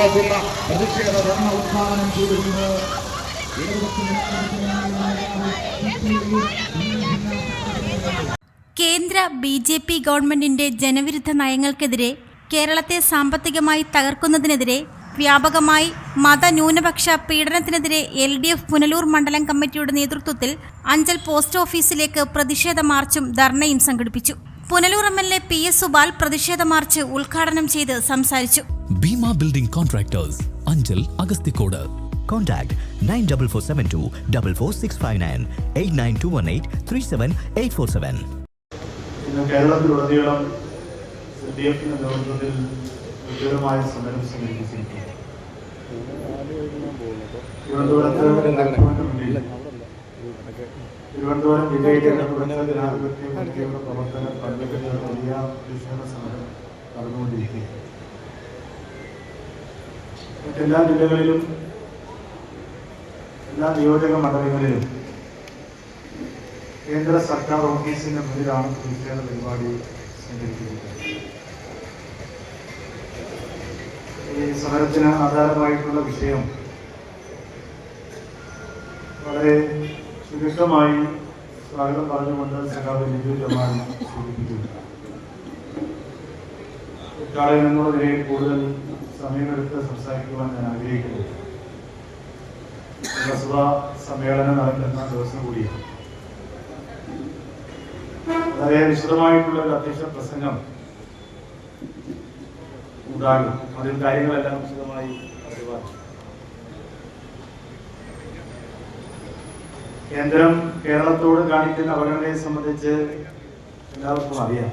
നടക്കുന്ന പ്രതിഷേധ ധർണ ഉദ്ഘാടനം ചെയ്തിരുന്നത് കേന്ദ്ര ബി ജെ പി ഗവൺമെന്റിന്റെ ജനവിരുദ്ധ നയങ്ങൾക്കെതിരെ കേരളത്തെ സാമ്പത്തികമായി തകർക്കുന്നതിനെതിരെ വ്യാപകമായി മതന്യൂനപക്ഷ പീഡനത്തിനെതിരെ എൽ ഡി എഫ് പുനലൂർ മണ്ഡലം കമ്മിറ്റിയുടെ നേതൃത്വത്തിൽ അഞ്ചൽ പോസ്റ്റ് ഓഫീസിലേക്ക് പ്രതിഷേധ മാർച്ചും ധർണയും സംഘടിപ്പിച്ചു Punalur M L A P S Subal പ്രതിഷേധ മാർച്ച് ഉദ്ഘാടനം ചെയ്ത് സംസാരിച്ചു Bhima building contractors Anchal Agasthikode contact nine double four seven two double four six five nine eight nine two one eight three seven eight four seven കേരളത്തിലുടനീളം തിരുവനന്തപുരം മറ്റെല്ലാ ജില്ലകളിലും എല്ലാ നിയോജക മണ്ഡലങ്ങളിലും കേന്ദ്ര സർക്കാർ ഓഫീസിന്റെ മുന്നിലാണ് പ്രതിഷേധ പരിപാടി സംഘടിപ്പിക്കുന്നത് ഈ സമരത്തിന് ആധാരമായിട്ടുള്ള വിഷയം വളരെ വിദഗ്ധമായി സ്വാഗതം പറഞ്ഞുകൊണ്ട് സഖാബ് ജിജു ജമാൻ സൂചിപ്പിക്കുന്നു ഉദ്ഘാടകൻ കൂടുതൽ സമയമെടുത്ത് സംസാരിക്കുവാൻ ഞാൻ ആഗ്രഹിക്കുന്നു നിയമസഭാ സമ്മേളനം നടക്കുന്ന ദിവസം കൂടിയാണ് വളരെ വിശദമായിട്ടുള്ള ഒരു അധ്യക്ഷ പ്രസംഗം ഉണ്ടാകും അതിൽ കാര്യങ്ങളെല്ലാം വിശദമായി കേന്ദ്രം കേരളത്തോട് കാണിക്കുന്ന അവഗണനയെ സംബന്ധിച്ച് എല്ലാവർക്കും അറിയാം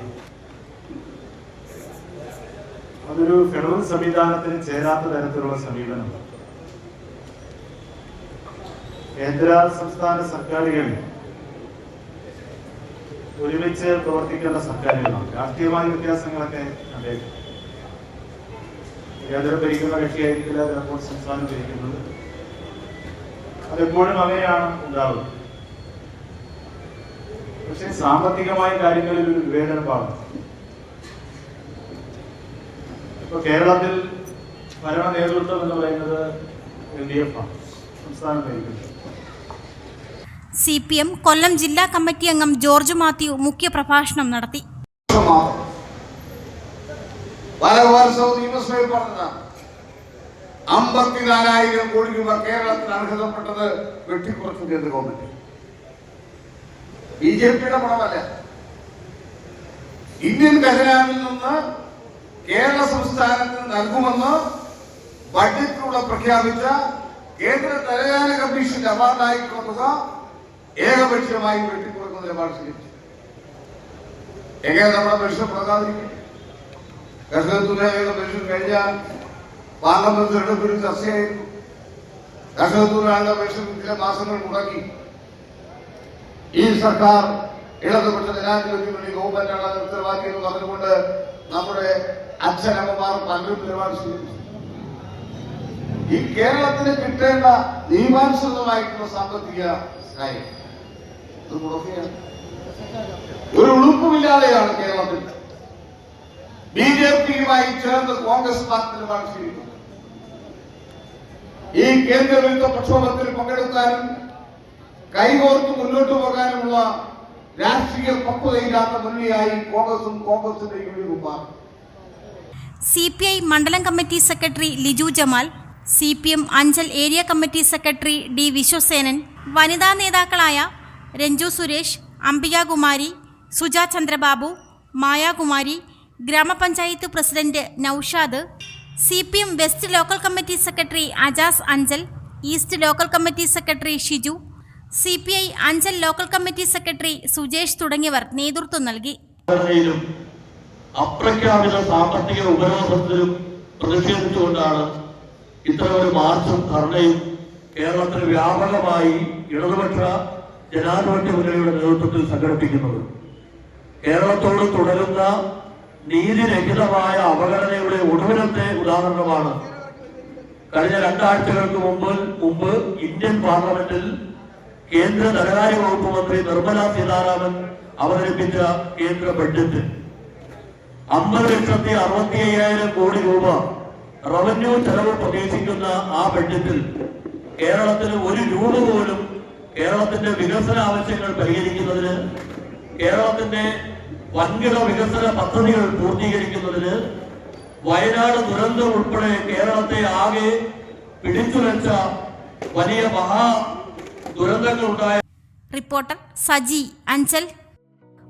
അതൊരു ഫെഡറൽ സംവിധാനത്തിന് ചേരാത്ത തരത്തിലുള്ള സമീപനമാണ് കേന്ദ്ര സംസ്ഥാന സർക്കാരുകൾ ഒരുമിച്ച് പ്രവർത്തിക്കേണ്ട സർക്കാരുകളാണ് രാഷ്ട്രീയമായ വ്യത്യാസങ്ങളൊക്കെ അദ്ദേഹം കേന്ദ്രം ഭരിക്കുന്ന കക്ഷിയായിരിക്കില്ല ചിലപ്പോൾ സംസ്ഥാനം ഭരിക്കുന്നത് അതെപ്പോഴും അങ്ങനെയാണ് ഉണ്ടാവുന്നത് പക്ഷെ സാമ്പത്തികമായ കാര്യങ്ങളിൽ ഒരു വിവേചനപ്പാണ് ഇപ്പൊ കേരളത്തിൽ ഭരണ നേതൃത്വം എന്ന് പറയുന്നത് എൽ ഡി എഫ് ആണ് സംസ്ഥാന ഭരിക്കുന്നത് സി പി എം കൊല്ലം ജില്ലാ കമ്മിറ്റി അംഗം ജോർജ് മാത്യു മുഖ്യ പ്രഭാഷണം നടത്തി വരവ് വർഷവും നിയമസഭയിൽ പറഞ്ഞതാണ് അമ്പത്തിനാലായിരം കോടി രൂപ കേരളത്തിന് അർഹതപ്പെട്ടത് വെട്ടിക്കുറച്ചു കേന്ദ്ര ഗവൺമെന്റ് ബി ജെ പിയുടെ പണമല്ല ഇന്ത്യൻ ഖജനാവിൽ നിന്ന് കേരള സംസ്ഥാനത്തിന് നൽകുമെന്ന് ബഡ്ജറ്റിലൂടെ പ്രഖ്യാപിച്ച കേന്ദ്ര ധനകാര്യ കമ്മീഷന്റെ അവാർഡായി തുക ഏകപക്ഷീയമായി വെട്ടിക്കുറക്കുന്ന നിലപാട് സ്വീകരിച്ചു എങ്ങനെ നമ്മുടെ പെൻഷൻ കൊടുക്കാതിരിക്കും പെൻഷൻ തുക പെൻഷൻ കഴിഞ്ഞ പാർലമെന്റ് ഒരു ചർച്ചയായിരുന്നു രാഷ്ട്രപതിയുടെ പരിഷത്ത് ചില മാസങ്ങൾ മുടങ്ങി ഈ സർക്കാർ ഇടതുപക്ഷ ജനാധിപത്യം വേണ്ടി ഗവൺമെന്റാണ് ഉത്തരവാദിത്തം ഉത്തരവാദിയെന്ന് പറഞ്ഞുകൊണ്ട് നമ്മുടെ അച്ഛനമ്മമാർ പലരും നിലപാട് സ്വീകരിച്ചു ഈ കേരളത്തിന് കിട്ടേണ്ട നിയമാനുസൃതമായിട്ടുള്ള സാമ്പത്തിക സഹായം ഒരു ഉളുപ്പുമില്ലാതെയാണ് കേരളത്തിൽ ബി ജെ പിയുമായി ചേർന്ന് കോൺഗ്രസ് പാർട്ടി നിലപാട് സ്വീകരിക്കുന്നത് കേന്ദ്ര പ്രക്ഷോഭത്തിൽ പങ്കെടുക്കാനും കൈകോർത്ത് മുന്നോട്ട് പോകാനുമുള്ള രാഷ്ട്രീയ പക്വതയില്ലാത്ത മുന്നണിയായി കോൺഗ്രസും കോൺഗ്രസിന്റെ യൂണിയനും സി പി ഐ മണ്ഡലം committee secretary Liju Jamal C P M Anchal area committee secretary D Viswasenan വനിതാ നേതാക്കളായ രഞ്ജു സുരേഷ് അംബികാകുമാരി സുജാ ചന്ദ്രബാബു മായാകുമാരി ഗ്രാമപഞ്ചായത്ത് president Noushad C P M west local committee secretary Ajas Anchal east local committee secretary Shiju C P I Anchal local committee secretary Sujesh തുടങ്ങിയവർ നേതൃത്വം നൽകി അപ്രഖ്യാപിത സാമ്പത്തിക ഉപരോധത്തിലും പ്രതിഷേധിച്ചുകൊണ്ടാണ് ഇത്തരമൊരു മാർച്ചും ധർണയും കേരളത്തിൽ വ്യാപകമായി ഇടതുപക്ഷ ജനാധിപത്യ മുന്നണിയുടെ നേതൃത്വത്തിൽ സംഘടിപ്പിക്കുന്നത് കേരളത്തോട് തുടരുന്ന നീതിരഹിതമായ അപകടതയുടെ ഒടുവിനത്തെ ഉദാഹരണമാണ് കഴിഞ്ഞ രണ്ടാഴ്ചകൾക്ക് മുമ്പ് മുമ്പ് ഇന്ത്യൻ പാർലമെന്റിൽ കേന്ദ്ര ധനകാര്യ വകുപ്പ് മന്ത്രി നിർമ്മല സീതാരാമൻ അവതരിപ്പിച്ച കേന്ദ്ര ബഡ്ജറ്റ് അമ്പത് ലക്ഷത്തി അറുപത്തി അയ്യായിരം കോടി രൂപ റവന്യൂ ചെലവ് പ്രതീക്ഷിക്കുന്ന ആ ബഡ്ജറ്റിൽ കേരളത്തിന് ഒരു രൂപ പോലും കേരളത്തിന്റെ വികസന ആവശ്യങ്ങൾ പരിഹരിക്കുന്നതിന് കേരളത്തിന്റെ വൻകിട വികസന പദ്ധതികൾ പൂർത്തീകരിക്കുന്നതിന് വയനാട് ദുരന്തം ഉൾപ്പെടെ കേരളത്തെ ആകെ പിടിച്ചുലച്ച വലിയ മഹാ ദുരന്തങ്ങളുണ്ടായ റിപ്പോർട്ടർ സജി അഞ്ചൽ